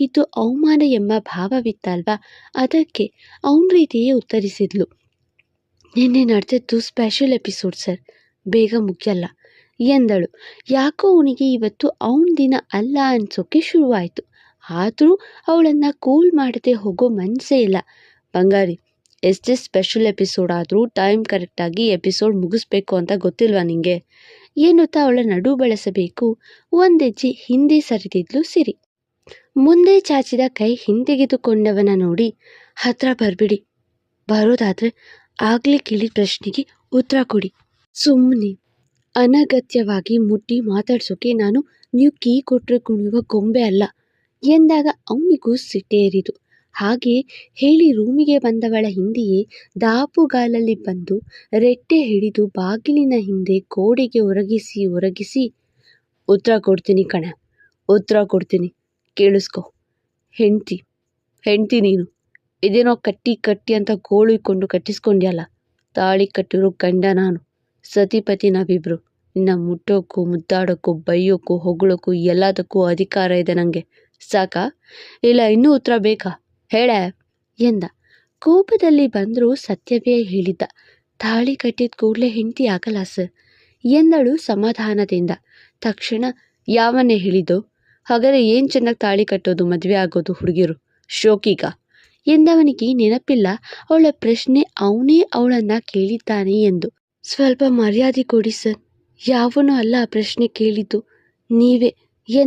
ಇದು ಅವಮಾನ ಎಂಬ ಭಾವವಿತ್ತಲ್ವ? ಅದಕ್ಕೆ ಅವನ ರೀತಿಯೇ ಉತ್ತರಿಸಿದ್ಲು. ನಿನ್ನೆ ನಡೆದದ್ದು ಸ್ಪೆಷಲ್ ಎಪಿಸೋಡ್ ಸರ್ ಬೇಗ ಮುಗಿಯಲ್ಲ, ಎಂದಳು. ಯಾಕೋ ಅವನಿಗೆ ಇವತ್ತು ಅವನ ದಿನ ಅಲ್ಲ ಅನ್ಸೋಕೆ ಶುರುವಾಯಿತು. ಆದರೂ ಅವಳನ್ನು ಕೂಲ್ ಮಾಡದೆ ಹೋಗೋ ಮನಸ್ಸೇ ಇಲ್ಲ. ಬಂಗಾರಿ ಎಷ್ಟೇ ಸ್ಪೆಷಲ್ ಎಪಿಸೋಡ್ ಆದರೂ ಟೈಮ್ ಕರೆಕ್ಟಾಗಿ ಎಪಿಸೋಡ್ ಮುಗಿಸ್ಬೇಕು ಅಂತ ಗೊತ್ತಿಲ್ವಾ ನಿಂಗೆ? ಎನ್ನುತ್ತಾ ಅವಳ ನಡು ಬಳಸಬೇಕು. ಒಂದೆಜ್ಜೆ ಹಿಂದೆ ಸರಿದಿದ್ಲು ಸಿರಿ. ಮುಂದೆ ಚಾಚಿದ ಕೈ ಹಿಂದೆಗೆದುಕೊಂಡವನ ನೋಡಿ ಹತ್ರ ಬರಬೇಡಿ. ಬರೋದಾದ್ರೆ ಆಗ್ಲಿ ಕೇಳಿ ಪ್ರಶ್ನೆಗೆ ಉತ್ತರ ಕೊಡಿ. ಸುಮ್ಮನೆ ಅನಗತ್ಯವಾಗಿ ಮುಟ್ಟಿ ಮಾತಾಡ್ಸೋಕೆ ನಾನು ನೀವು ಕೀ ಕೊಟ್ಟರೆ ಕುಣಿಯುವ ಗೊಂಬೆ ಅಲ್ಲ ಎಂದಾಗ ಅವನಿಗೂ ಸಿಟ್ಟೇರಿದು ಹಾಗೆ ಹೇಳಿ ರೂಮಿಗೆ ಬಂದವಳ ಹಿಂದೆಯೇ ದಾಪುಗಾಲಲ್ಲಿ ಬಂದು ರೆಟ್ಟೆ ಹಿಡಿದು ಬಾಗಿಲಿನ ಹಿಂದೆ ಗೋಡೆಗೆ ಒರಗಿಸಿ ಒರಗಿಸಿ, ಉತ್ತರ ಕೊಡ್ತೀನಿ ಕಣ, ಉತ್ತರ ಕೊಡ್ತೀನಿ. ಕೇಳಿಸ್ಕೊ. ಹೆಂಡ್ತಿ ಹೆಂಡ್ತಿ ನೀನು. ಇದೇನೋ ಕಟ್ಟಿ ಕಟ್ಟಿ ಅಂತ ಗೋಳು ಇಕ್ಕೊಂಡು ಕಟ್ಟಿಸ್ಕೊಂಡ್ಯಲ್ಲ? ತಾಳಿ ಕಟ್ಟಿರೋ ಗಂಡ ನಾನು. ಸತಿಪತಿ ನಾವಿಬ್ರು. ನಿನ್ನ ಮುಟ್ಟೋಕ್ಕೂ ಮುದ್ದಾಡೋಕ್ಕೂ ಬೈಯೋಕ್ಕೂ ಹೊಗಳೋಕ್ಕೂ ಎಲ್ಲದಕ್ಕೂ ಅಧಿಕಾರ ಇದೆ ನನಗೆ ಸಾಕಾ? ಇಲ್ಲ, ಇನ್ನೂ ಉತ್ತರ ಬೇಕಾ? ಹೇಳ. ಎಂದ. ಕೋಪದಲ್ಲಿ ಬಂದರೂ ಸತ್ಯವೇ ಹೇಳಿದ್ದ. ತಾಳಿ ಕಟ್ಟಿದ ಕೂಡಲೇ ಹೆಂಡತಿ ಆಗಲ್ಲ, ಸರ್. ಎಂದಳು ಸಮಾಧಾನದಿಂದ. ತಕ್ಷಣ ಯಾವನ್ನೇ ಹೇಳಿದ್ದು? ಹಾಗಾದ್ರೆ ಏನು ಚೆನ್ನಾಗಿ ತಾಳಿ ಕಟ್ಟೋದು, ಮದುವೆ ಆಗೋದು ಹುಡುಗಿರು, ಶೋಕಿಗ? ಎಂದವನಿಗೆ ನೆನಪಿಲ್ಲ, ಅವಳ ಪ್ರಶ್ನೆ ಅವನೇ ಅವಳನ್ನ ಕೇಳಿದ್ದಾನೆ ಎಂದು. ಸ್ವಲ್ಪ ಮರ್ಯಾದೆ ಕೊಡಿ ಸರ್, ಯಾವನೂ ಅಲ್ಲ ಪ್ರಶ್ನೆ ಕೇಳಿದ್ದು, ನೀವೇ.